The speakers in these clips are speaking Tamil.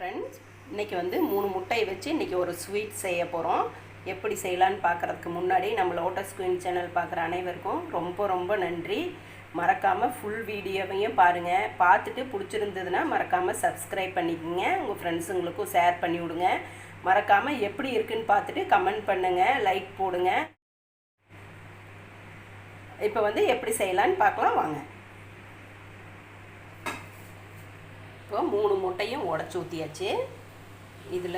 ஃப்ரெண்ட்ஸ் இன்றைக்கி வந்து மூணு முட்டையை வச்சு இன்றைக்கி ஒரு ஸ்வீட் செய்ய போகிறோம் எப்படி செய்யலான்னு பார்க்குறதுக்கு முன்னாடி நம்ம லோட்டஸ் குயின் சேனல் பார்க்குற அனைவருக்கும் ரொம்ப ரொம்ப நன்றி. மறக்காமல் ஃபுல் வீடியோவையும் பாருங்கள் பார்த்துட்டு பிடிச்சிருந்ததுன்னா மறக்காமல் சப்ஸ்கிரைப் பண்ணிக்கோங்க. உங்கள் ஃப்ரெண்ட்ஸுங்களுக்கும் ஷேர் பண்ணி விடுங்க. மறக்காமல் எப்படி இருக்குன்னு பார்த்துட்டு கமெண்ட் பண்ணுங்கள் லைக் போடுங்க. இப்போ வந்து எப்படி செய்யலான்னு பார்க்கலாம். வாங்க. இப்போ மூணு முட்டையும் உடச்சி ஊற்றியாச்சு இதில்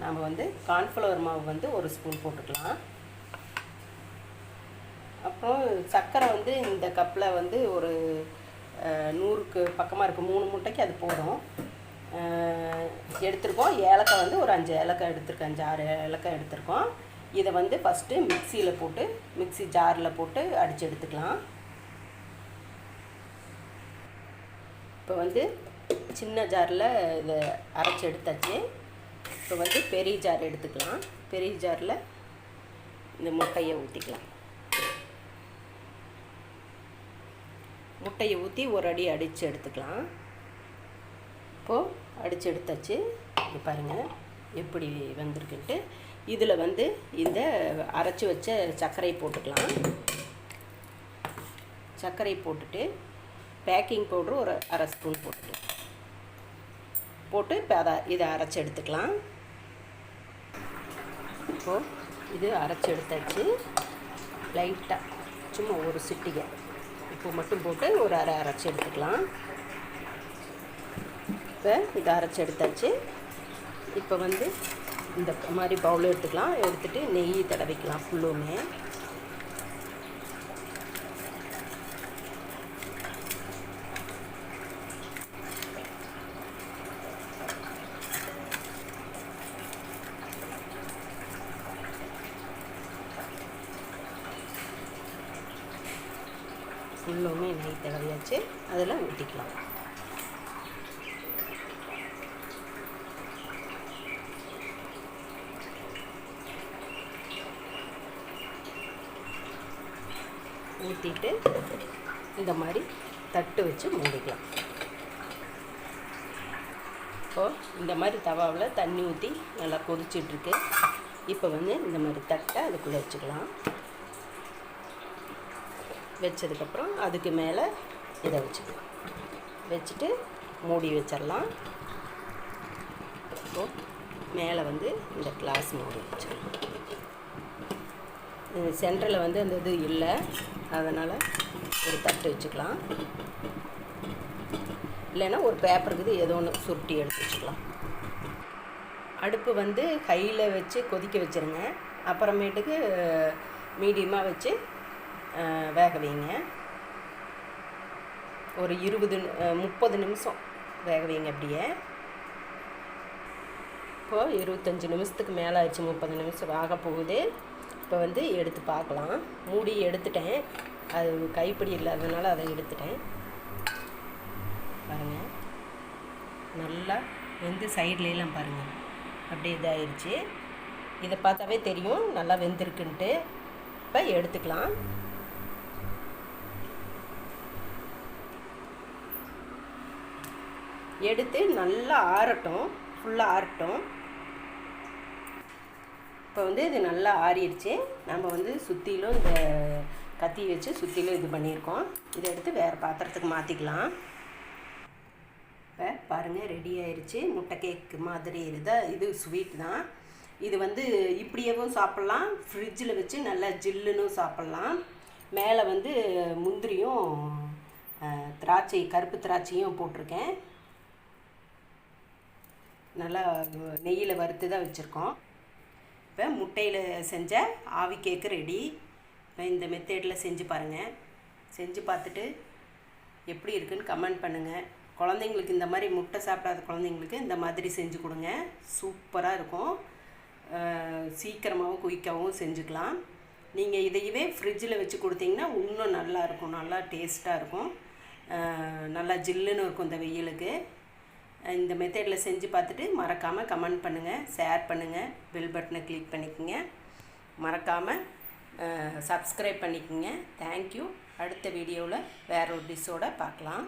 நாம் வந்து கார்ன்ஃப்ளவர் மாவு வந்து ஒரு ஸ்பூன் போட்டுக்கலாம். அப்புறம் சர்க்கரை வந்து இந்த கப்பில் வந்து ஒரு நூறுக்கு பக்கமாக இருக்குது மூணு முட்டைக்கு அது போதும். எடுத்திருக்கோம். ஏலக்காய் வந்து ஒரு அஞ்சு ஏலக்காய் எடுத்திருக்கேன். அஞ்சு ஆறு ஏலக்காய் எடுத்திருக்கோம். இதை வந்து ஃபஸ்ட்டு மிக்சியில் போட்டு மிக்ஸி ஜாரில் போட்டு அடித்து எடுத்துக்கலாம். இப்போ வந்து சின்ன ஜாரில் இதை அரைச்சி எடுத்தாச்சு. இப்போ வந்து பெரிய ஜார் எடுத்துக்கலாம். பெரிய ஜாரில் இந்த முட்டையை ஊற்றிக்கலாம் முட்டையை ஊற்றி ஒரு அடி அடித்து எடுத்துக்கலாம். இப்போது அடித்து எடுத்தாச்சு. இது பாருங்கள் எப்படி வந்திருக்குன்ட்டு. இதில் வந்து இந்த அரைச்சி வச்ச சர்க்கரை போட்டுக்கலாம். சர்க்கரை போட்டுட்டு பேக்கிங் பவுட்ரு ஒரு அரை ஸ்பூன் போட்டுக்கலாம். போட்டு இப்போ அதை இதை அரைச்சி எடுத்துக்கலாம். இப்போது இது அரைச்சி எடுத்தாச்சு. லைட்டாக சும்மா ஒரு சிட்டிகை. உப்பு மட்டும் போட்டு ஒரு அரை அரைச்சி எடுத்துக்கலாம். இப்போ இதை அரைச்சி எடுத்தாச்சு. இப்போ வந்து இந்த மாதிரி பவுல் எடுத்துக்கலாம். எடுத்துகிட்டு நெய் தடவிக்கலாம் ஃபுல்லுமே ஃபுல்லுமே நெய் தடவியாச்சு. அதில் ஊற்றிக்கலாம் ஊற்றிட்டு இந்த மாதிரி தட்டு வச்சு மூடிக்கலாம் இப்போது இந்த மாதிரி தவாவில் தண்ணி ஊற்றி நல்லா கொதிச்சிட்ருக்கு இப்போ வந்து இந்த மாதிரி தட்டை அதுக்குள்ளே வச்சுக்கலாம். வச்சதுக்கப்புறம் அதுக்கு மேலே இதை வச்சுக்கலாம். வச்சுட்டு மூடி வச்சிடலாம். மேலே வந்து இந்த கிளாஸ் மூடி வச்சிடலாம். சென்டரில் வந்து அந்த இது இல்லை. அதனால் ஒரு தட்டு வச்சுக்கலாம். இல்லைன்னா ஒரு பேப்பருக்கு இது ஏதோ ஒன்று சுருட்டி எடுத்து வச்சுக்கலாம். அடுப்பு வந்து கையில் வச்சு கொதிக்க வச்சுருங்க. அப்புறமேட்டுக்கு மீடியமாக வச்சு வேக வைங்க. ஒரு இருபது முப்பது நிமிஷம் வேக வைங்க அப்படியே. இப்போது இருபத்தஞ்சி நிமிஷத்துக்கு மேலே ஆச்சு முப்பது நிமிஷம் ஆக போகுது. இப்போ வந்து எடுத்து பார்க்கலாம். மூடி எடுத்துட்டேன். அது கைப்பிடி இல்லாததுனால அதை எடுத்துட்டேன். பாருங்கள் நல்லா வெந்து சைட்லலாம் பாருங்கள் அப்படியே இதாகிடுச்சு இதை பார்த்தாவே தெரியும். நல்லா வெந்திருக்குன்ட்டு. இப்போ எடுத்துக்கலாம். எடுத்து நல்லா ஆறட்டும் ஃபுல்லாக ஆறட்டும். இப்போ வந்து இது நல்லா ஆறிடுச்சு. நம்ம வந்து சுற்றிலும் இந்த கத்தி வச்சு சுற்றிலும் இது பண்ணியிருக்கோம். இதை எடுத்து வேறு பாத்திரத்துக்கு மாற்றிக்கலாம் இப்போ பாருங்கள் ரெடி ஆயிடுச்சு முட்டை கேக்கு மாதிரி இதுதான் இது ஸ்வீட் தான். இது வந்து இப்படியேவும் சாப்பிட்லாம். ஃப்ரிட்ஜில் வச்சு நல்லா ஜில்லுன்னு சாப்பிட்லாம். மேலே வந்து முந்திரியும் திராட்சை கருப்பு திராட்சையும் போட்டிருக்கேன். நல்லா நெய்யில் வறுத்து தான் வச்சுருக்கோம். இப்போ முட்டையில் செஞ்ச ஆவி கேக்கு ரெடி இப்போ இந்த மெத்தேடில் செஞ்சு பாருங்கள் செஞ்சு பார்த்துட்டு எப்படி இருக்குன்னு கமெண்ட் பண்ணுங்கள் குழந்தைங்களுக்கு இந்த மாதிரி முட்டை சாப்பிடாத குழந்தைங்களுக்கு இந்த மாதிரி செஞ்சு கொடுங்க. சூப்பராக இருக்கும். சீக்கிரமாகவும் குயிக்காகவும் செஞ்சுக்கலாம். நீங்கள் இதையவே ஃப்ரிட்ஜில் வச்சு கொடுத்தீங்கன்னா இன்னும் நல்லா இருக்கும். நல்லா டேஸ்ட்டாக இருக்கும். நல்லா ஜில்லுன்னு இருக்கும் இந்த வெயிலுக்கு. இந்த மெத்தடில் செஞ்சு பார்த்துட்டு மறக்காமல் கமெண்ட் பண்ணுங்கள் ஷேர் பண்ணுங்கள் பெல் பட்டனை கிளிக் பண்ணிக்கோங்க. மறக்காமல் சப்ஸ்கிரைப் பண்ணிக்கோங்க. தேங்க்யூ அடுத்த வீடியோவில் வேற ஒரு டிஷ்ஷோடு பார்க்கலாம்.